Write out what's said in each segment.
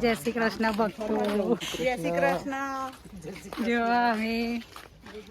જય શ્રી કૃષ્ણ ભક્તો. જય શ્રી કૃષ્ણ. જો અમે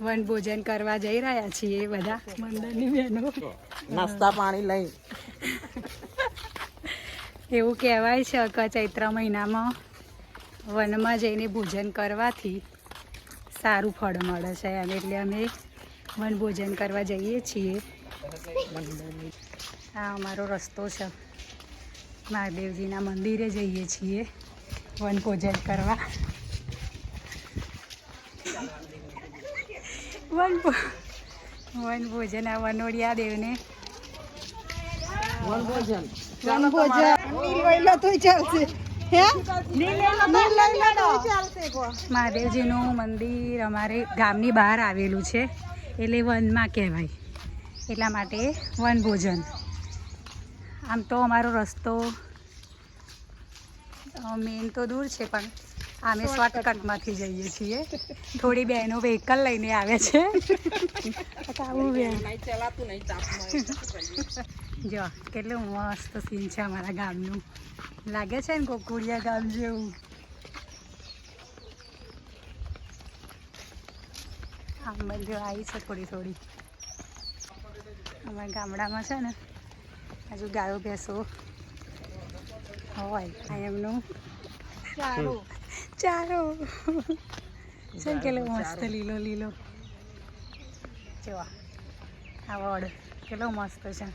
વન ભોજન કરવા જઈ રહ્યા છીએ બધા મંદિરની બહેનો. નાસ્તા પાણી લઈ. એવું કહેવાય છે કે ચૈત્ર મહિનામાં વનમાં જઈને ભોજન કરવાથી સારું ફળ મળે છે. એમ એટલે અમે વન ભોજન કરવા જઈએ છીએ. આ અમારો રસ્તો છે. મહાદેવજીના મંદિરે જઈએ છીએ વન ભોજન કરવા. વન વનભોજન ભોજન આ વનોડિયા દેવને. ચાલશે. મહાદેવજીનું મંદિર અમારે ગામની બહાર આવેલું છે. એટલે વનમાં કહેવાય. એટલા માટે વન ભોજન આમ તો અમારો રસ્તો મેન તો દૂર છે પણ અમે શોર્ટકટમાંથી જઈએ છીએ. થોડી બહેનો વ્હીકલ લઈને આવે છે. આવું બેન જો કેટલું મસ્ત સીન છે અમારા ગામનું. લાગે છે ને કોકુડિયા ગામ જેવું? આમ બધું આવી છે થોડી થોડી. અમારા ગામડામાં છે ને હજુ ગાયો ભેંસો હોય આ એમનું ચાલો છે ને કેટલો મસ્ત લીલો લીલો. જોવા આ વડ કેટલો મસ્ત છે.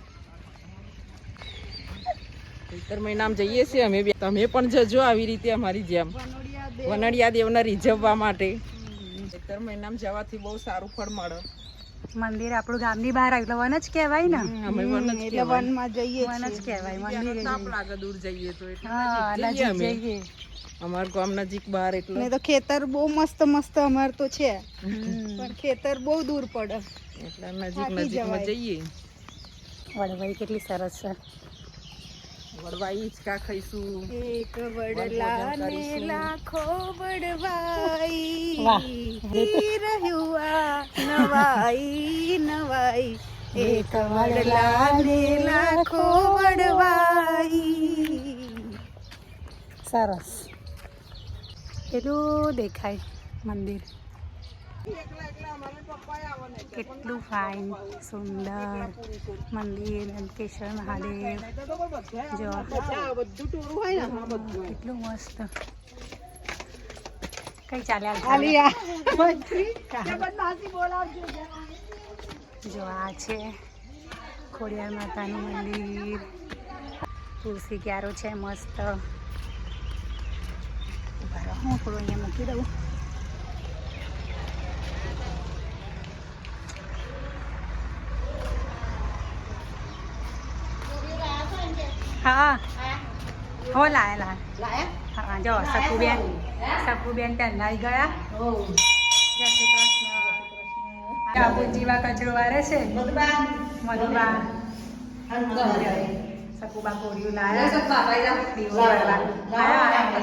ચૈતર મહિનામાં જઈએ છીએ અમે બે. તમે પણ જજો આવી રીતે અમારી જેમ. વનડિયા દેવને રીઝવવા માટે. ચૈતર મહિનામાં જવાથી બહુ સારું ફળ મળે. મંદિર આપણું ગામની બહાર આવ્યું એટલે વન જ કહેવાય ને. એટલે વનમાં જઈએ વન જ કહેવાય મંદિરે દૂર જઈએ તો હા નજીક જઈએ અમાર ગામ નજીક બહાર એટલે. ને તો ખેતર બહુ મસ્ત મસ્ત અમાર તો છે. પણ ખેતર બહુ દૂર પડે. એટલે નજીક નજીકમાં જઈએ. વડવાઈ કેટલી સરસ છે. વડવા હિંચકા ખાઈશું. એક વડલા ને લાખો વડવાઈ. રહ્યું આ નવાઈ નવાઈ. એક વડલા ને લાખો વડવાઈ સરસ. કેટલું દેખાય મંદિર. કેટલું ફાઇન સુંદર મંદિર નંદકેશ્વર મહાદેવ. જો. કેટલું મસ્ત. કઈ ચાલ્યા જો આ છે ખોડિયાર માતાનું મંદિર. તુલસી ક્યારો છે મસ્ત. હું થોડું અહીંયા મૂકી દઉં. હા. હો. લાયા લાયા. હા જો સકુબેન સકુબેન ટંગાઈ ગયા. જય શ્રી કૃષ્ણ. કાબુજીવા કચરો વારે છે. મધુબા સકુબા કોરિયું લાયા. દીવો કરવા. આયા,